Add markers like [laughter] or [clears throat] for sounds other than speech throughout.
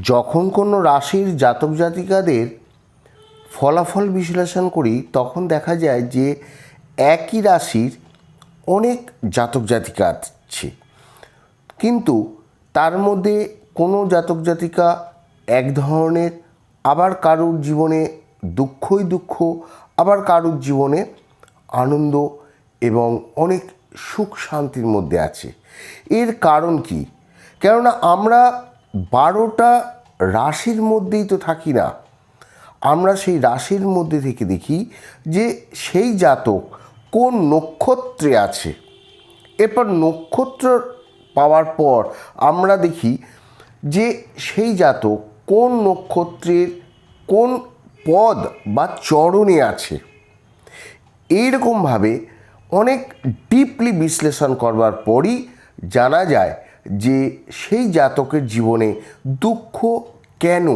যখন কোনো রাশির জাতক জাতিকাদের ফলাফল বিশ্লেষণ করি, তখন দেখা যায় যে একই রাশির অনেক জাতক জাতিকা আছে। কিন্তু তার মধ্যে কোনো জাতক জাতিকা এক ধরনের, আবার কারুর জীবনে দুঃখই দুঃখ, আবার কারুর জীবনে আনন্দ এবং অনেক সুখ শান্তির মধ্যে আছে। এর কারণ কি? কেননা আমরা বারোটা রাশির মধ্যেই তো থাকি না। আমরা সেই রাশির মধ্যে থেকে দেখি যে সেই জাতক কোন নক্ষত্রে আছে। এরপর নক্ষত্র পাওয়ার পর আমরা দেখি যে সেই জাতক কোন নক্ষত্রের কোন পদ বা চরণে আছে। এইরকমভাবে অনেক ডিপলি বিশ্লেষণ করবার পরই জানা যায় যে সেই জাতকের জীবনে দুঃখ কেন?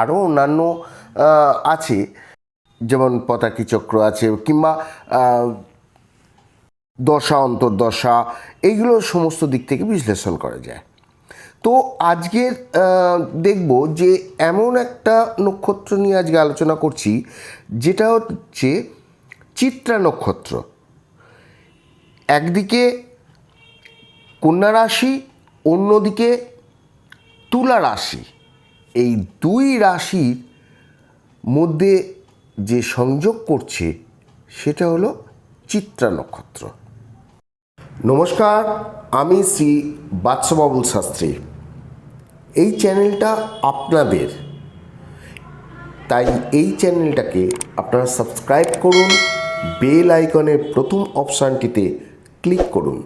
আরও অন্যান্য আছে। যেমন পতাকি চক্র আছে, কিংবা দশা, অন্তর্দশা, এইগুলো সমস্ত দিক থেকে বিশ্লেষণ করা যায়। তো আজকের দেখব যে এমন একটা নক্ষত্র নিয়ে আজকে আলোচনা করছি, যেটা হচ্ছে চিত্রা নক্ষত্র। একদিকে কন্যা রাশি, অন্যদিকে তুলা রাশি। এই দুই রাশির মধ্যে যে সংযোগ করছে, সেটা হলো চিত্রা নক্ষত্র। নমস্কার, আমি শ্রী বাদশাবাবুল শাস্ত্রী। এই চ্যানেলটা আপনাদের। তাই এই চ্যানেলটাকে আপনারা সাবস্ক্রাইব করুন, বেল আইকনের প্রথম অপশানটিতে ক্লিক করুন।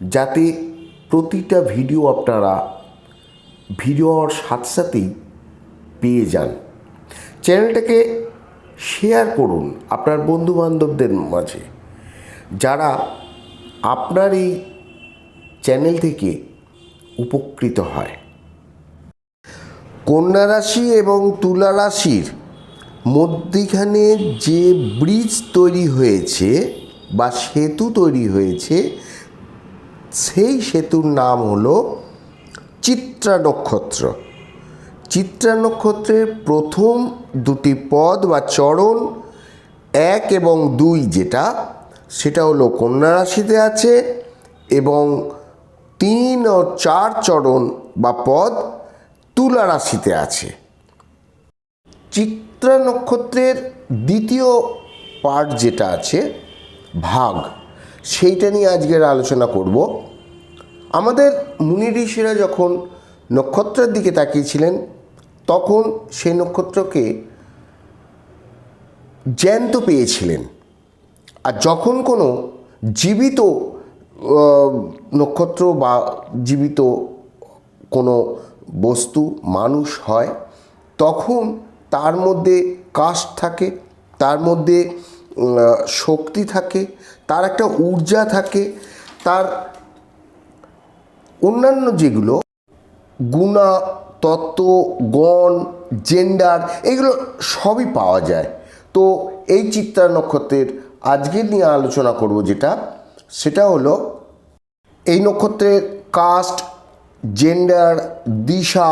যাতে প্রতিটা ভিডিও আপনারা, ভিডিওর সাথে সাথেই পেয়ে যান। চ্যানেলটাকে শেয়ার করুন আপনার বন্ধু বান্ধবদের মাঝে। যারা আপনার এই চ্যানেল থেকে উপকৃত হয়। কন্যা রাশি এবং তুলা রাশির মধ্যিখানে যে ব্রিজ তৈরি হয়েছে বা সেতু তৈরি হয়েছে সেই সেতুর নাম হলো চিত্রা নক্ষত্র। চিত্রা নক্ষত্রের প্রথম দুটি পদ বা চরণ এক এবং দুই যেটা, সেটা হলো কন্যা রাশিতে আছে এবং তিন ও চার চরণ বা পদ তুলা রাশিতে আছে। চিত্রা নক্ষত্রের দ্বিতীয় পার্ট যেটা আছে, ভাগ। সেইটা নিয়ে আজকের আলোচনা করব। আমাদের মুনি ঋষিরা যখন নক্ষত্রের দিকে তাকিয়েছিলেন, তখন সেই নক্ষত্রকে জ্যান্ত পেয়েছিলেন। আর যখন কোনো জীবিত নক্ষত্র বা জীবিত কোনো বস্তু, মানুষ হয়, তখন তার মধ্যে কাস্ট থাকে, তার মধ্যে শক্তি থাকে তার একটা ঊর্জা থাকে, তার অন্যান্য যেগুলো, গুণা, তত্ত্ব, গণ জেন্ডার এগুলো সবই পাওয়া যায়। তো এই চিত্রা নক্ষত্রের আজকে নিয়ে আলোচনা করব যেটা, সেটা হলো এই নক্ষত্রের কাস্ট জেন্ডার দিশা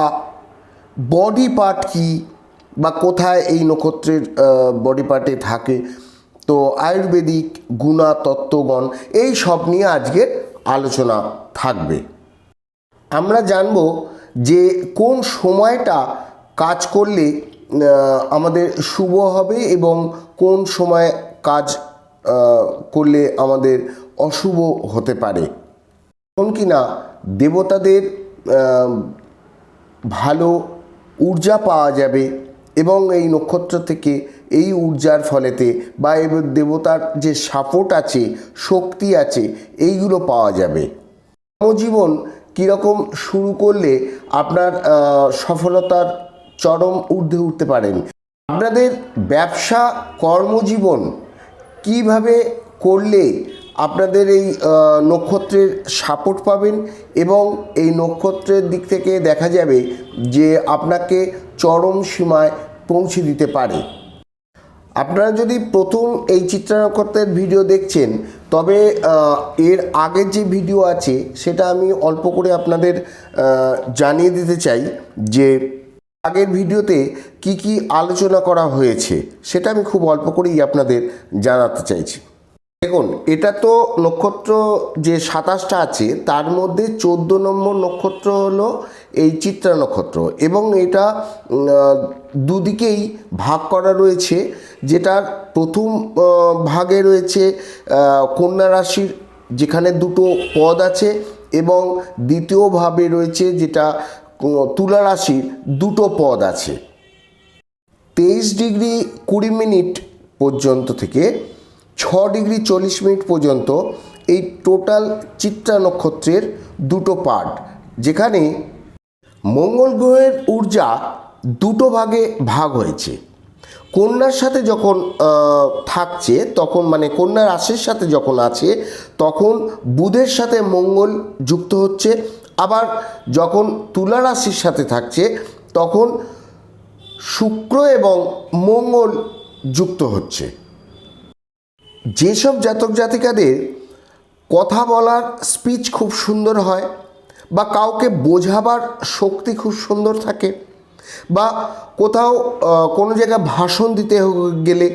বডি পার্ট কি, বা কোথায় এই নক্ষত্রের বডি পার্টে থাকে তো আয়ুর্বেদিক গুণা তত্ত্বগণ এই সব নিয়ে আজকের আলোচনা থাকবে। আমরা জানব যে কোন সময়টা কাজ করলে আমাদের শুভ হবে এবং কোন সময় কাজ করলে আমাদের অশুভ হতে পারে। কোন কিনা দেবতাদের ভালো ঊর্জা পাওয়া যাবে এবং এই নক্ষত্র থেকে এই ঊর্জার ফলেতে বা এই দেবতার যে সাপোর্ট আছে, শক্তি আছে, এইগুলো পাওয়া যাবে। কর্মজীবন কীরকম শুরু করলে আপনার সফলতার চরম ঊর্ধ্বে উঠতে পারেন? আপনাদের ব্যবসা, কর্মজীবন কীভাবে করলে আপনাদের এই নক্ষত্রের সাপোর্ট পাবেন এবং এই নক্ষত্রের দিক থেকে দেখা যাবে যে আপনাকে চরম সীমায় পৌঁছে দিতে পারে। আপনারা যদি প্রথম এই চিত্রা ভিডিও দেখছেন, তবে এর আগের যে ভিডিও আছে, সেটা আমি অল্প করে আপনাদের জানিয়ে দিতে চাই যে, আগের ভিডিওতে কি কি আলোচনা করা হয়েছে, সেটা আমি খুব অল্প করেই আপনাদের জানাতে চাইছি। দেখুন, এটা তো নক্ষত্র যে সাতাশটা আছে, তার মধ্যে চোদ্দ নম্বর নক্ষত্র হলো এই চিত্রা নক্ষত্র এবং এটা দুদিকেই ভাগ করা রয়েছে, যেটার প্রথম ভাগে রয়েছে কন্যা রাশির যেখানে দুটো পদ আছে এবং দ্বিতীয় ভাবে রয়েছে যেটা তুলা রাশির দুটো পদ আছে। তেইশ ডিগ্রি কুড়ি মিনিট পর্যন্ত থেকে ছ ডিগ্রি চল্লিশ মিনিট পর্যন্ত এই টোটাল চিত্রা নক্ষত্রের দুটো পার্ট, যেখানে মঙ্গল গ্রহের ঊর্জা দুটো ভাগে ভাগ হয়েছে। কন্যার সাথে যখন থাকছে, তখন মানে কন্যা রাশির সাথে যখন আছে, তখন বুধের সাথে মঙ্গল যুক্ত হচ্ছে। আবার যখন তুলা রাশির সাথে থাকছে, তখন শুক্র এবং মঙ্গল যুক্ত হচ্ছে। যেসব জাতক জাতিকাদের কথা বলার স্পিচ খুব সুন্দর হয় বা কাউকে বোঝাবার শক্তি খুব সুন্দর থাকে বা কোথাও কোনো জায়গায় ভাষণ দিতে গেলে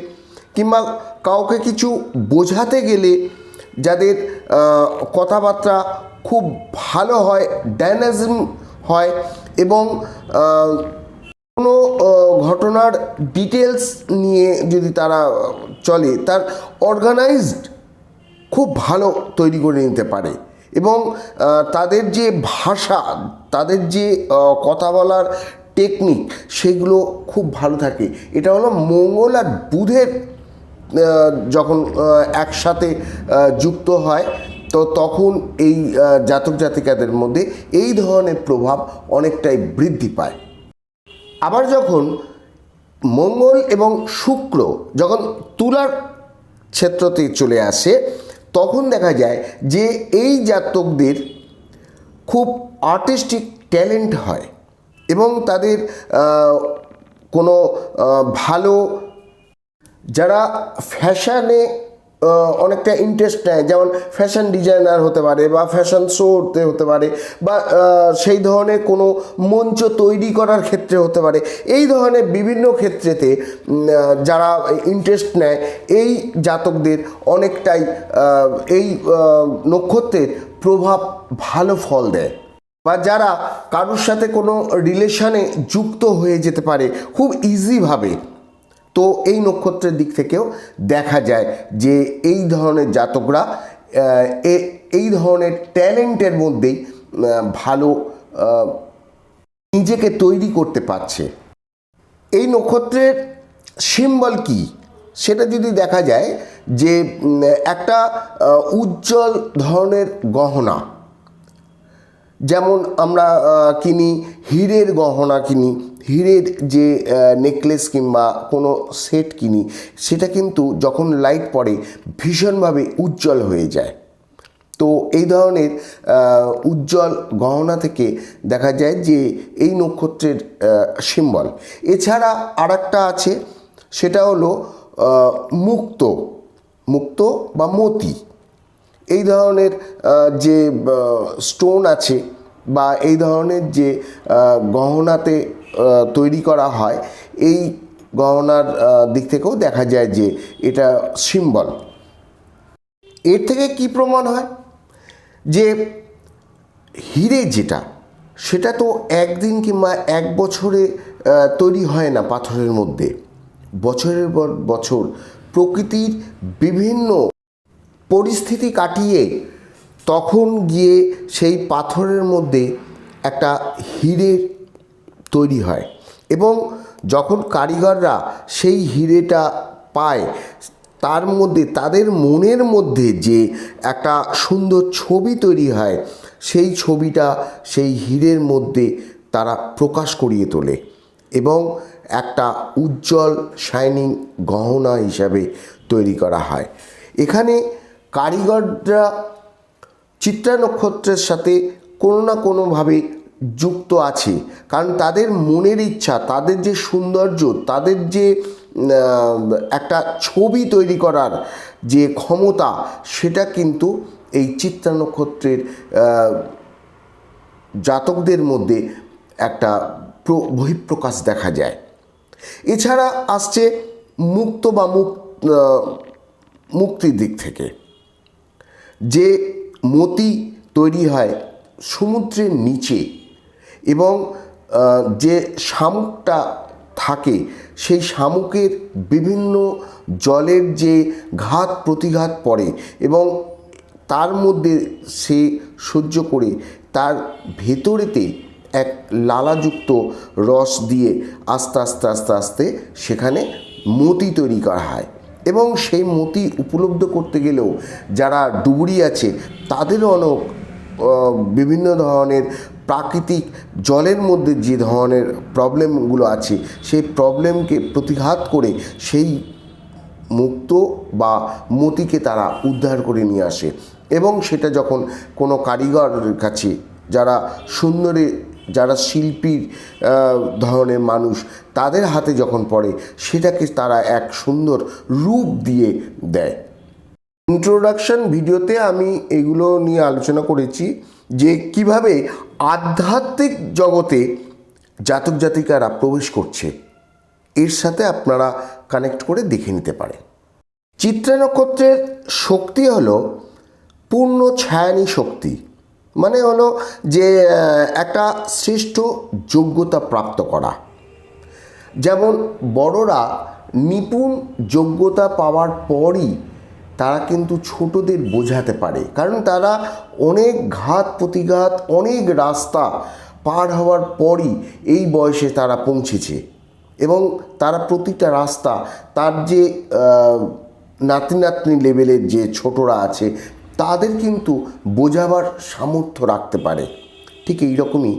কিংবা কাউকে কিছু বোঝাতে গেলে যাদের কথাবার্তা খুব ভালো হয় ডাইনাজিম হয় এবং কোনো ঘটনার ডিটেলস নিয়ে যদি তারা চলে, তার অর্গানাইজড খুব ভালো তৈরি করে নিতে পারে। এবং তাদের যে ভাষা, তাদের যে কথা বলার টেকনিক সেগুলো খুব ভালো থাকে। এটা হলো মঙ্গল আর বুধের যখন একসাথে যুক্ত হয়, তো তখন এই জাতক জাতিকাদের মধ্যে এই ধরনের প্রভাব অনেকটাই বৃদ্ধি পায়। আবার যখন মঙ্গল এবং শুক্র যখন তুলার ক্ষেত্রতে চলে আসে, তখন দেখা যায় যে এই জাতকদের খুব আর্টিস্টিক ট্যালেন্ট হয় এবং তাদের কোনো ভালো, যারা ফ্যাশনে অনেকটা ইন্টারেস্ট নেয়। যেমন ফ্যাশন ডিজাইনার হতে পারে বা ফ্যাশন শোতে হতে পারে বা সেই ধরনের কোনো মঞ্চ তৈরি করার ক্ষেত্রে হতে পারে। এই ধরনের বিভিন্ন ক্ষেত্রেতে যারা ইন্টারেস্ট নেয়, এই জাতকদের অনেকটাই এই নক্ষত্রের প্রভাব ভালো ফল দেয়। বা যারা কারোর সাথে কোনো রিলেশনে যুক্ত হয়ে যেতে পারে, খুব ইজিভাবে তো এই নক্ষত্রের দিক থেকেও দেখা যায় যে এই ধরনের জাতকরা এই ধরনের ট্যালেন্টের মধ্যেই ভালো নিজেকে তৈরি করতে পারছে। এই নক্ষত্রের সিম্বল কি? সেটা যদি দেখা যায় যে একটা উজ্জ্বল ধরনের গহনা, যেমন আমরা কিনি, হীরের গহনা কিনি হীরের যে নেকলেস কিংবা কোনো সেট কিনি, সেটা কিন্তু যখন লাইট পড়ে, ভীষণভাবে উজ্জ্বল হয়ে যায়। তো এই ধরনের উজ্জ্বল গহনা থেকে দেখা যায় যে, এই নক্ষত্রের সিম্বল এছাড়া আর আছে, সেটা হলো মুক্ত মুক্ত বা মতি। এই ধরনের যে স্টোন আছে বা এই ধরনের যে গহনাতে তৈরি করা হয়। এই গহনার দিক থেকেও দেখা যায় যে এটা সিম্বল এর থেকে কি প্রমাণ হয়? যে হিরে যেটা, সেটা তো একদিন কিংবা এক বছরে তৈরি হয় না পাথরের মধ্যে। বছরের পর বছর প্রকৃতির বিভিন্ন পরিস্থিতি কাটিয়ে তখন গিয়ে সেই পাথরের মধ্যে একটা হিরের তৈরি হয়। এবং যখন কারিগররা সেই হিরেটা পায়, তার মধ্যে, তাদের মনের মধ্যে যে একটা সুন্দর ছবি তৈরি হয়, সেই ছবিটা সেই হীরের মধ্যে তারা প্রকাশ করিয়ে তোলে এবং একটা উজ্জ্বল শাইনিং গহনা হিসাবে তৈরি করা হয়। এখানে কারিগররা চিত্রা নক্ষত্রের সাথে কোনো না কোনোভাবে যুক্ত আছে। কারণ তাদের মনের ইচ্ছা, তাদের যে সৌন্দর্য, তাদের যে একটা ছবি তৈরি করার যে ক্ষমতা, সেটা কিন্তু এই চিত্রা নক্ষত্রের জাতকদের মধ্যে একটা প্র- বহিঃপ্রকাশ দেখা যায়। এছাড়া আসছে মুক্ত বা মুক মুক্তির দিক থেকে। যে মতি তৈরি হয় সমুদ্রের নিচে এবং যে শামুকটা থাকে, সেই শামুকের বিভিন্ন জলের যে ঘাত প্রতিঘাত পড়ে এবং তার মধ্যে সে সহ্য করে তার ভেতরেতে এক লালাযুক্ত রস দিয়ে আস্তে আস্তে আস্তে আস্তে সেখানে মতি তৈরি করা হয়। এবং সেই মতি উপলব্ধ করতে গেলেও যারা ডুবুরি আছে, তাদেরও অনেক বিভিন্ন ধরনের প্রাকৃতিক জলের মধ্যে যে ধরনের প্রবলেমগুলো আছে, সেই প্রবলেমকে প্রতিঘাত করে সেই মুক্ত বা মতিকে তারা উদ্ধার করে নিয়ে আসে। এবং সেটা যখন কোনো কারিগরের কাছে, যারা সুন্দরে, যারা শিল্পীর ধরনের মানুষ, তাদের হাতে যখন পড়ে, সেটাকে তারা এক সুন্দর রূপ দিয়ে দেয়। ইন্ট্রোডাকশন ভিডিওতে আমি এগুলো নিয়ে আলোচনা করেছি যে কীভাবে আধ্যাত্মিক জগতে জাতক জাতিকারা প্রবেশ করছে। এর সাথে আপনারা কানেক্ট করে দেখে নিতে পারেন। চিত্রা নক্ষত্রের শক্তি হলো পূর্ণ ছায়ানী শক্তি। মানে হলো যে একটা শ্রেষ্ঠ যোগ্যতা প্রাপ্ত করা। যেমন বড়রা নিপুণ যোগ্যতা পাওয়ার পরই তারা কিন্তু ছোটদের বোঝাতে পারে। কারণ তারা অনেক ঘাত প্রতিঘাত অনেক রাস্তা পার হওয়ার পরই এই বয়সে তারা পৌঁছেছে। এবং তারা প্রতিটা রাস্তা তার যে নাতি নাতনি লেভেলের যে ছোটরা আছে তাদের কিন্তু বোঝাবার সামর্থ্য রাখতে পারে। ঠিক এই রকমই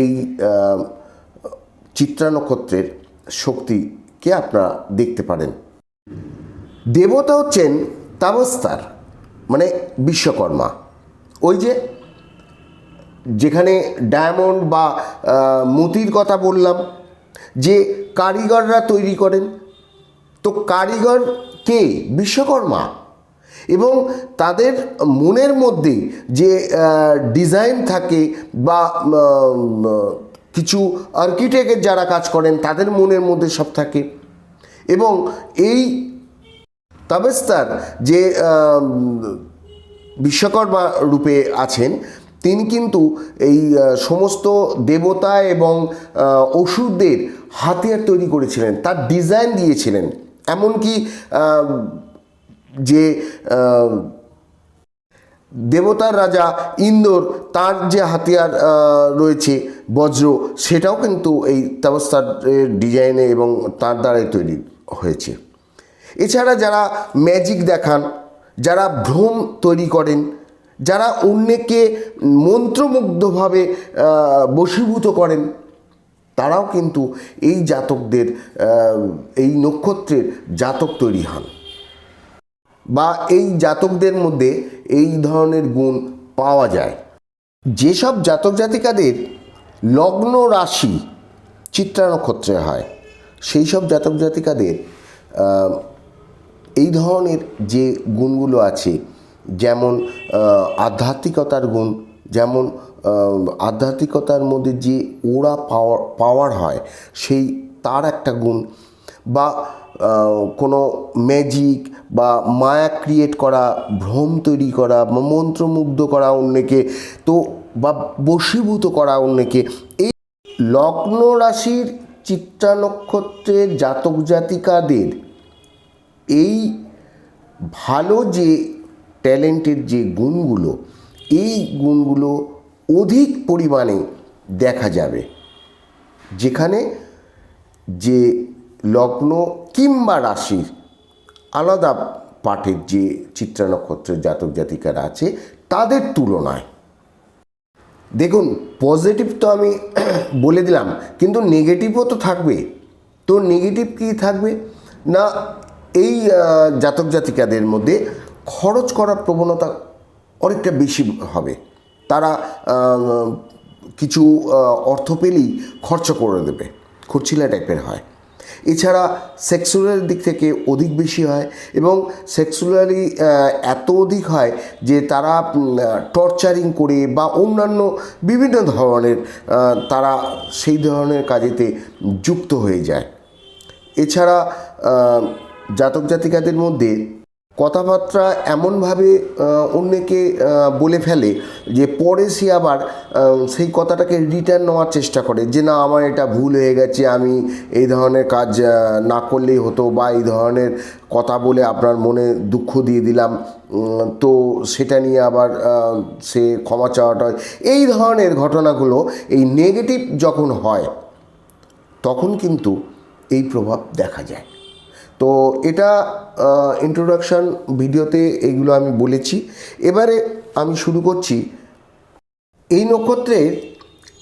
এই আহ, চিত্রা নক্ষত্রের শক্তিকে আপনারা দেখতে পারেন। দেবতা হচ্ছেন তাবস্তার মানে বিশ্বকর্মা। ওই যে যেখানে ডায়মন্ড বা মতির কথা বললাম, যে কারিগররা তৈরি করেন। তো কারিগর কে? বিশ্বকর্মা। এবং তাদের মনের মধ্যে যে ডিজাইন থাকে বা কিছু আর্কিটেক্টের যারা কাজ করেন, তাদের মনের মধ্যে সব থাকে। এবং এই তাবেস্তার যে বিশ্বকর্মা রূপে আছেন, তিনি কিন্তু এই সমস্ত দেবতা এবং অসুরদের হাতিয়ার তৈরি করেছিলেন, তার ডিজাইন দিয়েছিলেন। এমনকি যে দেবতার রাজা ইন্দোর, তার যে হাতিয়ার রয়েছে বজ্র, সেটাও কিন্তু এই তাবস্তার ডিজাইনে এবং তার দ্বারাই তৈরি হয়েছে। এছাড়া যারা ম্যাজিক দেখান, যারা ভ্রম তৈরি করেন, যারা অন্যকে মন্ত্রমুগ্ধভাবে বশীভূত করেন, তারাও কিন্তু এই জাতকদের এই নক্ষত্রের জাতক তৈরি হন। বা এই জাতকদের মধ্যে এই ধরনের গুণ পাওয়া যায়। যেসব জাতক জাতিকাদের লগ্ন রাশি চিত্রা নক্ষত্রে হয় সেই সব জাতক জাতিকাদের এই ধরনের যে গুণগুলো আছে, যেমন আধ্যাত্মিকতার গুণ, যেমন আধ্যাত্মিকতার মধ্যে যে ওরা পাওয়ার পাওয়ার হয়, সেই তার একটা গুণ বা কোনো ম্যাজিক বা মায়া ক্রিয়েট করা, ভ্রম তৈরি করা বা মন্ত্রমুগ্ধ করা অন্যকে, তো বা বশীভূত করা অন্যকে, এই লগ্ন রাশির চিত্রা নক্ষত্রের জাতক জাতিকাদের এই ভালো যে ট্যালেন্টের যে গুণগুলো, এই গুণগুলো অধিক পরিমাণে দেখা যাবে। যেখানে যে লগ্ন কিংবা রাশির আলাদা পাঠের যে চিত্রা নক্ষত্রের জাতক জাতিকারা আছে, তাদের তুলনায়। দেখুন পজিটিভ তো আমি [clears throat] বলে দিলাম, কিন্তু নেগেটিভও তো থাকবে। তো নেগেটিভ কী থাকবে? না এই জাতক জাতিকাদের মধ্যে খরচ করার প্রবণতা অনেকটা বেশি হবে। তারা কিছু অর্থ পেলেই খরচ করে দেবে। খরচিলা টাইপের হয়। এছাড়া সেক্সুয়ালের দিক থেকে অধিক বেশি হয় এবং সেক্সুয়ালি এত অধিক হয় যে তারা টর্চারিং করে বা অন্যান্য বিভিন্ন ধরনের তারা সেই ধরনের কাজেতে যুক্ত হয়ে যায়। এছাড়া জাতক জাতিকাদের মধ্যে কথাবার্তা এমনভাবে অন্যকে বলে ফেলে যে পরে সে আবার সেই কথাটাকে রিটার্ন নেওয়ার চেষ্টা করে যে না, আমার এটা ভুল হয়ে গেছে, আমি এই ধরনের কাজ না করলেই হতো বা এই ধরনের কথা বলে আপনার মনে দুঃখ দিয়ে দিলাম তো সেটা নিয়ে আবার সে ক্ষমা চাওয়াটা এই ধরনের ঘটনাগুলো, এই নেগেটিভ যখন হয়, তখন কিন্তু এই প্রভাব দেখা যায়। তো এটা ইন্ট্রোডাকশান ভিডিওতে এইগুলো আমি বলেছি। এবারে আমি শুরু করছি। এই নক্ষত্রের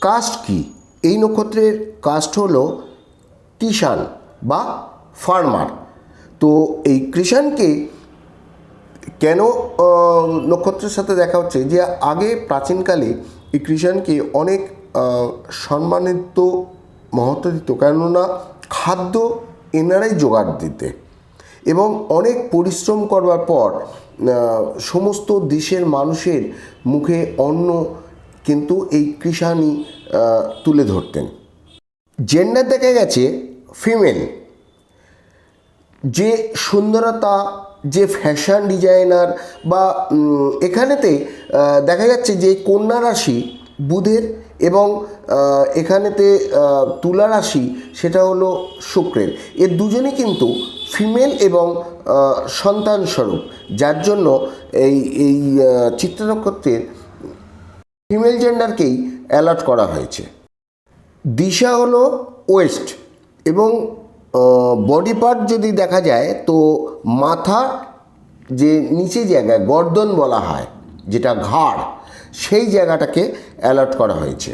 কাস্ট কি? এই নক্ষত্রের কাস্ট হলো কিষান বা ফার্মার তো এই কৃষাণকে কেন নক্ষত্রের সাথে দেখা হচ্ছে? যে আগে প্রাচীনকালে এই কৃষাণকে অনেক সম্মানিত মহত্ব দিত। কেননা খাদ্য এনারাই জোগাড় দিতে। এবং অনেক পরিশ্রম করবার পর সমস্ত দেশের মানুষের মুখে অন্ন কিন্তু এই কৃষাণই আহ, তুলে ধরতেন। জেন্ডার দেখা গেছে ফিমেল। যে সুন্দরতা যে ফ্যাশন ডিজাইনার বা এখানেতে দেখা যাচ্ছে যে কন্যা রাশি বুধের এবং এখানেতে তুলা রাশি সেটা হলো শুক্রের। এর দুজনই কিন্তু ফিমেল এবং সন্তান স্বরূপ যার জন্য এই এই চিত্র নক্ষত্রের ফিমেল জেন্ডারকেই অ্যালার্ট করা হয়েছে। দিশা হলো ওয়েস্ট এবং বডি পার্ট যদি দেখা যায় তো মাথা যে নিচে জায়গায় গর্দন বলা হয়, যেটা ঘাড় সেই জায়গাটাকে অ্যালার্ট করা হয়েছে।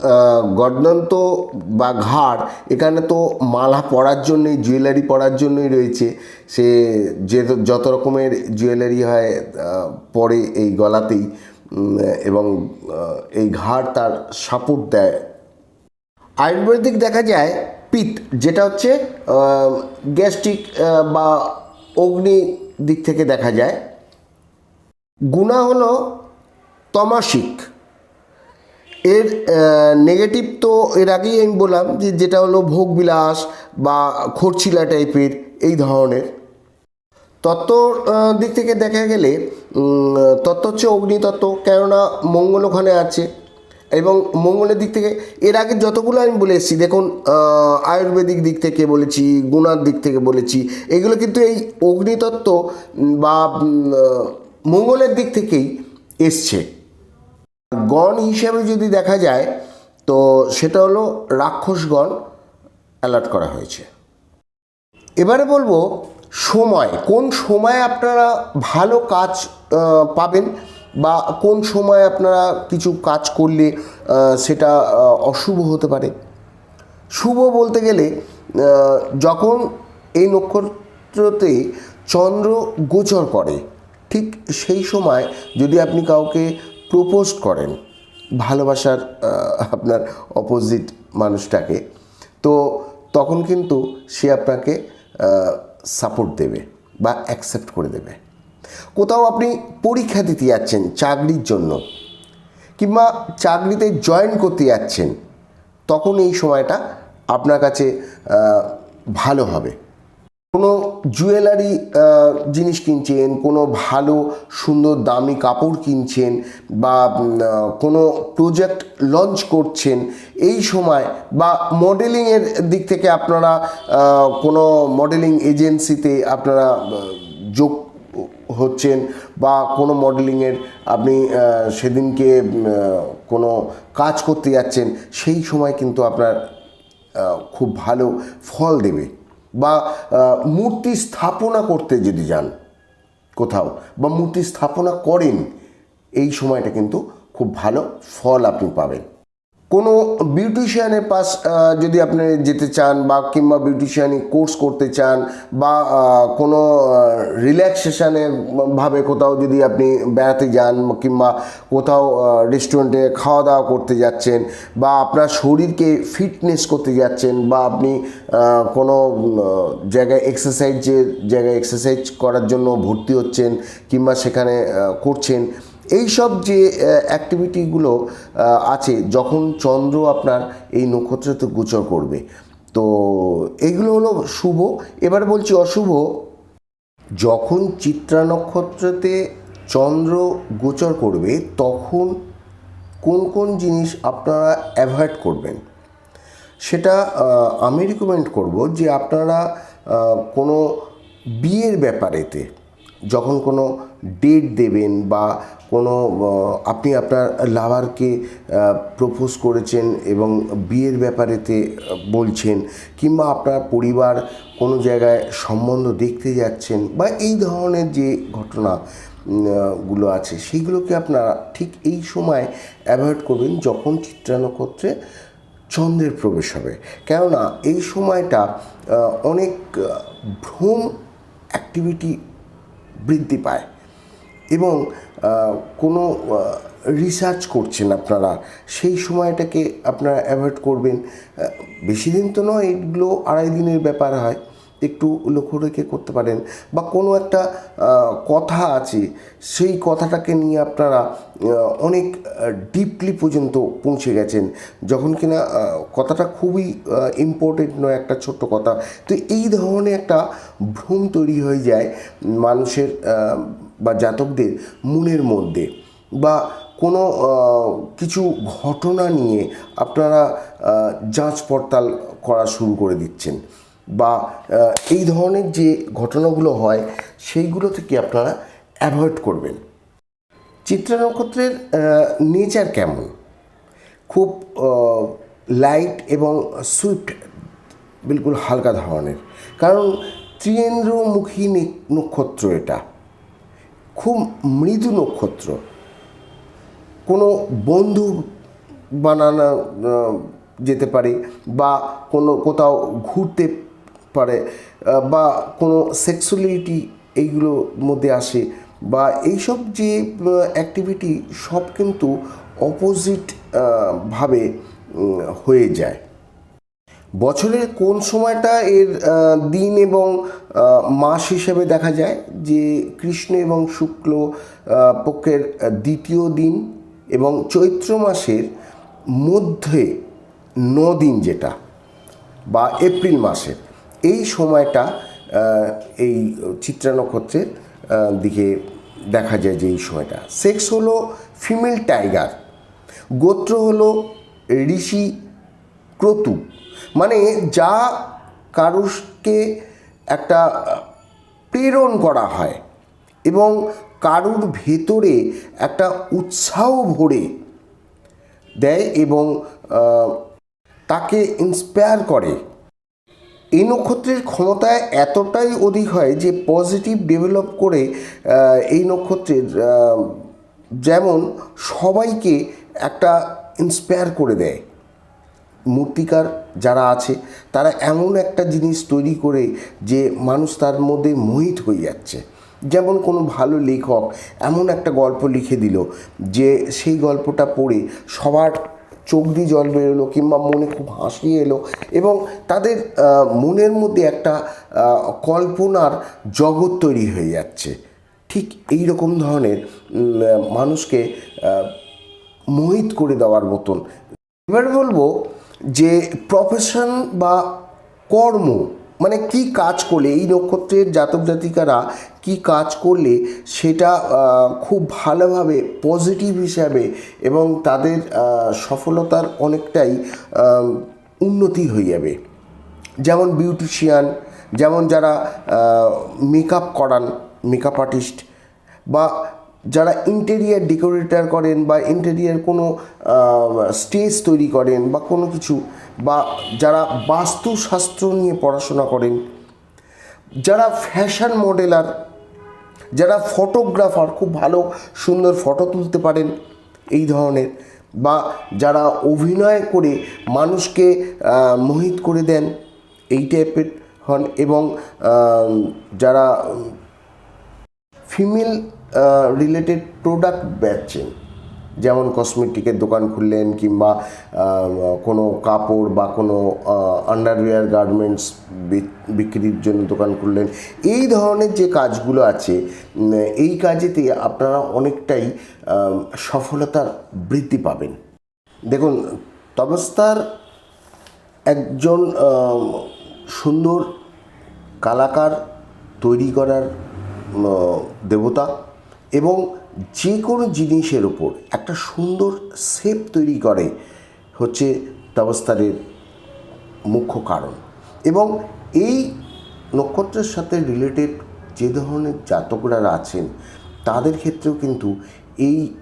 আহ, গর্দন তো বা ঘাড় এখানে তো মালা পরার জন্যই জুয়েলারি পরার জন্যই রয়েছে। সে যে যত রকমের জুয়েলারি হয় পরে এই গলাতেই এবং এই ঘাড় তার সাপোর্ট দেয়। আয়ুর্বেদিক দেখা যায় পিত যেটা হচ্ছে গ্যাস্ট্রিক বা অগ্নি দিক থেকে দেখা যায়। গুণা হলো তমাসিক। এর নেগেটিভ তো এর আগেই আমি বললাম যে যেটা হলো ভোগবিলাস বা খরচিলা টাইপের এই ধরনের। তত্ত্ব দিক থেকে দেখা গেলে তত্ত্ব হচ্ছে অগ্নিতত্ত্ব, কেননা মঙ্গল ওখানে আছে। এবং মঙ্গলের দিক থেকে, এর আগে যতগুলো আমি বলে এসেছি, দেখুন আয়ুর্বেদিক দিক থেকে বলেছি, গুণার দিক থেকে বলেছি, এগুলো কিন্তু এই অগ্নিতত্ত্ব বা মঙ্গলের দিক থেকেই এসছে। গণ হিসাবে যদি দেখা যায়, তো সেটা হলো রাক্ষসগণ অ্যালার্ট করা হয়েছে। এবারে বলব সময়, কোন সময় আপনারা ভালো কাজ পাবেন বা কোন সময় আপনারা কিছু কাজ করলে সেটা অশুভ হতে পারে। শুভ বলতে গেলে যখন এই নক্ষত্রতে চন্দ্র গোচর করে, ঠিক সেই সময় যদি আপনি কাউকে প্রপোজ করেন ভালোবাসার আপনার অপোজিট মানুষটাকে, তো তখন কিন্তু সে আপনাকে সাপোর্ট দেবে বা অ্যাকসেপ্ট করে দেবে। কোথাও আপনি পরীক্ষা দিতে যাচ্ছেন চাকরির জন্য কিংবা চাকরিতে জয়েন করতে যাচ্ছেন, তখন এই সময়টা আপনার কাছে ভালো হবে। কোনো জুয়েলারি জিনিস কিনছেন, কোনো ভালো, সুন্দর, দামি কাপড় কিনছেন বা কোনো প্রজেক্ট লঞ্চ করছেন, এই সময় বা মডেলিংয়ের দিক থেকে আপনারা কোনো মডেলিং এজেন্সিতে আপনারা যোগ হচ্ছেন বা কোনো মডেলিংয়ের আপনি সেদিনকে কোনো কাজ করতে যাচ্ছেন, সেই সময় কিন্তু আপনার খুব ভালো ফল দেবে। বা মূর্তি স্থাপনা করতে যদি যান কোথাও বা মূর্তি স্থাপনা করেন, এই সময়টা কিন্তু খুব ভালো ফল আপনি পাবেন। কোনো বিউটিশিয়ানের পাস যদি আপনি যেতে চান বা কিংবা বিউটিশিয়ানি কোর্স করতে চান বা কোনো রিল্যাক্সেশনের ভাবে কোথাও যদি আপনি বেড়াতে যান কিংবা কোথাও রেস্টুরেন্টে খাওয়া দাওয়া করতে যাচ্ছেন বা আপনার শরীরকে ফিটনেস করতে যাচ্ছেন বা আপনি কোনো জায়গায় এক্সারসাইজের জায়গায় এক্সারসাইজ করার জন্য ভর্তি হচ্ছেন কিংবা সেখানে করছেন এই সব যে অ্যাক্টিভিটিগুলো আছে, যখন চন্দ্র আপনার এই নক্ষত্রতে গোচর করবে, তো এগুলো হলো শুভ। এবার বলছি অশুভ, যখন চিত্রা নক্ষত্রতে চন্দ্র গোচর করবে, তখন কোন কোন জিনিস আপনারা অ্যাভয়েড করবেন? সেটা আমি রিকমেন্ড করব যে আপনারা কোনো বিয়ের ব্যাপারেতে, যখন কোনো ডেট দেবেন বা কোনো আপনি আপনার লাভারকে প্রপোজ করেছেন এবং বিয়ের ব্যাপারেতে বলছেন কিংবা আপনার পরিবার কোনো জায়গায় সম্বন্ধ দেখতে যাচ্ছেন বা এই ধরনের যে ঘটনা গুলো আছে সেইগুলোকে আপনারা ঠিক এই সময় অ্যাভয়েড করবেন যখন চিত্রা নক্ষত্রে চন্দ্রের প্রবেশ হবে। কেননা এই সময়টা অনেক ভ্রম অ্যাক্টিভিটি বৃদ্ধি পায় এবং কোনো রিসার্চ করছেন আপনারা? সেই সময়টাকে আপনারা অ্যাভয়েড করবেন। বেশি দিন তো নয়, এগুলো আড়াই দিনের ব্যাপার হয়। একটু লক্ষ্য রেখে করতে পারেন। বা কোনো একটা কথা আছে, সেই কথাটাকে নিয়ে আপনারা অনেক ডিপলি পর্যন্ত পৌঁছে গেছেন। যখন কিনা কথাটা খুবই ইম্পর্টেন্ট নয়, একটা ছোট্ট কথা। তো এই ধরনের একটা ভ্রম তৈরি হয়ে যায় মানুষের বা জাতকদের মনের মধ্যে বা কোনো কিছু ঘটনা নিয়ে আপনারা যাঞ্চ পড়তাল করা শুরু করে দিচ্ছেন বা এই ধরনের যে ঘটনাগুলো হয় সেইগুলো থেকে আপনারা অ্যাভয়েড করবেন? চিত্রা নক্ষত্রের নেচার কেমন? খুব লাইট এবং সুইফট, বিলকুল হালকা ধরনের। কারণ ত্রিয়েন্দ্রমুখী নক্ষত্র এটা। খুব মৃদু নক্ষত্র। কোনো বন্ধু বানানো যেতে পারে বা কোনো কোথাও ঘুরতে পারে বা কোনো সেক্সুয়ালিটি এইগুলোর মধ্যে আসে বা এইসব যে অ্যাক্টিভিটি সব কিন্তু অপোজিট ভাবে হয়ে যায়। বছরের কোন সময়টা এর দিন এবং মাস হিসেবে দেখা যায়? যে কৃষ্ণ এবং শুক্ল পক্ষের দ্বিতীয় দিন এবং চৈত্র মাসের মধ্যে ন দিন যেটা বা এপ্রিল মাসের, এই সময়টা এই চিত্রা নক্ষত্রের দিকে দেখা যায় যে এই সময়টা। সেক্স হলো ফিমেল টাইগার, গোত্র হলো ঋষি ক্রতু। মানে যা কারুষকে একটা প্রেরণ করা হয় এবং কারুর ভেতরে একটা উৎসাহ ভরে দেয় এবং তাকে ইন্সপায়ার করে। এই নক্ষত্রের ক্ষমতা এতটাই অধিক হয় যে পজিটিভ ডেভেলপ করে এই নক্ষত্রের যেমন সবাইকে একটা ইন্সপায়ার করে দেয়। মূর্তিকার যারা আছে, তারা এমন একটা জিনিস তৈরি করে যে মানুষ তার মধ্যে মোহিত হয়ে যাচ্ছে। যেমন কোনো ভালো লেখক এমন একটা গল্প লিখে দিল যে সেই গল্পটা পড়ে সবার চোখ দিয়ে জল বেরোলো কিংবা মনে খুব হাসি এলো এবং তাদের মনের মধ্যে একটা কল্পনার জগৎ তৈরি হয়ে যাচ্ছে। ঠিক এই রকম ধরনের মানুষকে মোহিত করে দেওয়ার মতন। এবার বলব যে প্রফেশন বা কর্ম মানে কি কাজ করলে, এই নক্ষত্রের জাতক জাতিকারা কি কাজ করলে সেটা খুব ভালোভাবে পজিটিভ হিসাবে এবং তাদের সফলতার অনেকটাই উন্নতি হয়ে যাবে। যেমন বিউটিশিয়ান যেমন যারা মেকআপ করান মেকআপ আর্টিস্ট বা যারা ইন্টেরিয়ার ডেকোরেটার করেন বা ইন্টেরিয়ার কোনো স্টেজ তৈরি করেন বা কোনো কিছু বা যারা বাস্তুশাস্ত্র নিয়ে পড়াশোনা করেন, যারা ফ্যাশন মডেলার যারা ফটোগ্রাফার খুব ভালো সুন্দর ফটো তুলতে পারেন এই ধরনের বা যারা অভিনয় করে মানুষকে মোহিত করে দেন এই টাইপের হন এবং যারা ফিমেল রিলেটেড প্রোডাক্ট বেচছেন যেমন কসমেটিকের দোকান খুললেন কিংবা কোনো কাপড় বা কোনো আন্ডারওয়্যার গার্মেন্টস বিক্রির জন্য দোকান খুললেন। এই ধরনের যে কাজগুলো আছে এই কাজেতে আপনারা অনেকটাই সফলতার বৃদ্ধি পাবেন। দেখুন তবস্তার একজন সুন্দর কালাকার তৈরি করার দেবতা এবং যে কোনো জিনিসের ওপর একটা সুন্দর শেপ তৈরি করে হচ্ছে তবস্তারের মুখ্য কারণ। এবং এই নক্ষত্রের সাথে রিলেটেড যে ধরনের জাতকরা আছেন, তাদের ক্ষেত্রেও কিন্তু এই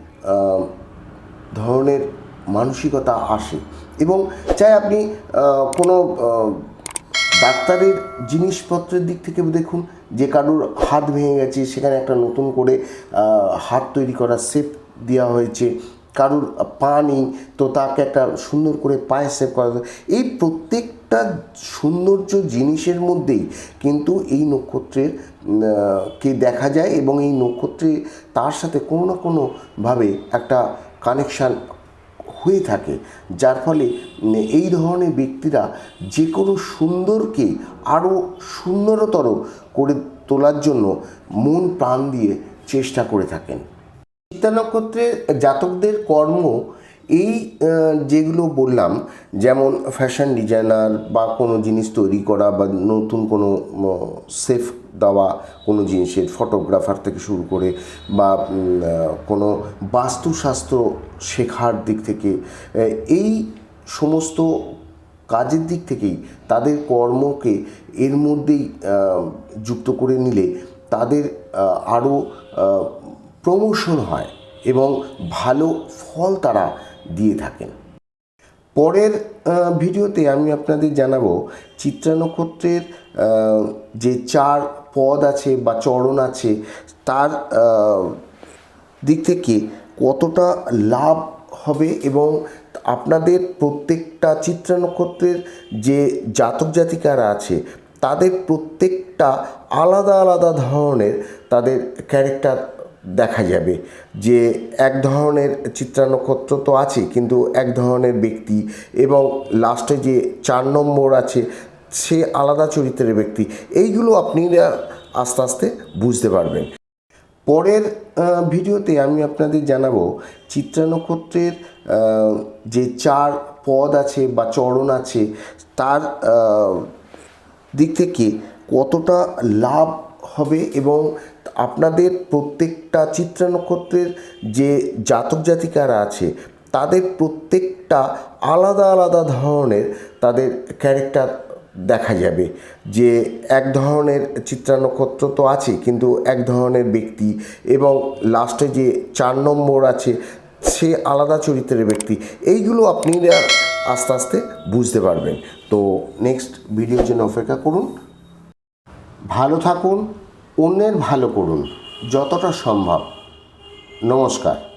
ধরনের মানসিকতা আসে। এবং চাই আপনি কোনো ডাক্তারের জিনিসপত্রের দিক থেকে দেখুন, যে কারোর হাত ভেঙে গেছে, সেখানে একটা নতুন করে হাত তৈরি করা শেপ দেওয়া হয়েছে, কারোর পা নেই, তো তাকে একটা সুন্দর করে পায়ে সেভ করা। এই প্রত্যেকটা সৌন্দর্য জিনিসের মধ্যেই কিন্তু এই নক্ষত্রের কে দেখা যায় এবং এই নক্ষত্রে তার সাথে কোনো না কোনোভাবে একটা কানেকশান হয়ে থাকে, যার ফলে এই ধরনের ব্যক্তিরা যে কোনো সুন্দরকে আরও সুন্দরতর করে তোলার জন্য মন প্রাণ দিয়ে চেষ্টা করে থাকেন। চিত্তা নক্ষত্রের জাতকদের কর্ম এই যেগুলো বললাম, যেমন ফ্যাশন ডিজাইনার বা কোনো জিনিস তৈরি করা বা নতুন কোনো সেফ দেওয়া কোনো জিনিসের ফটোগ্রাফার থেকে শুরু করে বা কোনো বাস্তুশাস্ত্র শেখার দিক থেকে এই সমস্ত কাজের দিক থেকেই তাদের কর্মকে এর মধ্যেই যুক্ত করে নিলে তাদের আরও প্রমোশন হয় এবং ভালো ফল তারা দিয়ে থাকেন। পরের ভিডিওতে আমি আপনাদের জানাব চিত্রা নক্ষত্রের যে চার পদ আছে বা চরণ আছে, তার দিক থেকে কতটা লাভ হবে এবং আপনাদের প্রত্যেকটা চিত্রা নক্ষত্রের যে জাতক জাতিকারা আছে, তাদের প্রত্যেকটা আলাদা আলাদা ধরনের তাদের ক্যারেক্টার দেখা যাবে। যে এক ধরনের চিত্রা নক্ষত্র তো আছে কিন্তু এক ধরনের ব্যক্তি এবং লাস্টে যে চার নম্বর আছে সে আলাদা চরিত্রের ব্যক্তি। এইগুলো আপনি আস্তে আস্তে বুঝতে পারবেন। পরের ভিডিওতে আমি আপনাদের জানাব চিত্রা নক্ষত্রের যে চার পদ আছে বা চরণ আছে, তার দিক থেকে কতটা লাভ হবে এবং আপনাদের প্রত্যেকটা চিত্রা নক্ষত্রের যে জাতক জাতিকারা আছে, তাদের প্রত্যেকটা আলাদা আলাদা ধরনের তাদের ক্যারেক্টার দেখা যাবে যে এক ধরনের চিত্রা নক্ষত্র তো আছে কিন্তু এক ধরনের ব্যক্তি এবং লাস্টে যে চার নম্বর আছে, সে আলাদা চরিত্রের ব্যক্তি। এইগুলো আপনি আস্তে আস্তে বুঝতে পারবেন। তো নেক্সট ভিডিওর জন্য অপেক্ষা করুন। ভালো থাকুন, অন্যের ভালো করুন। যতটা সম্ভব। নমস্কার।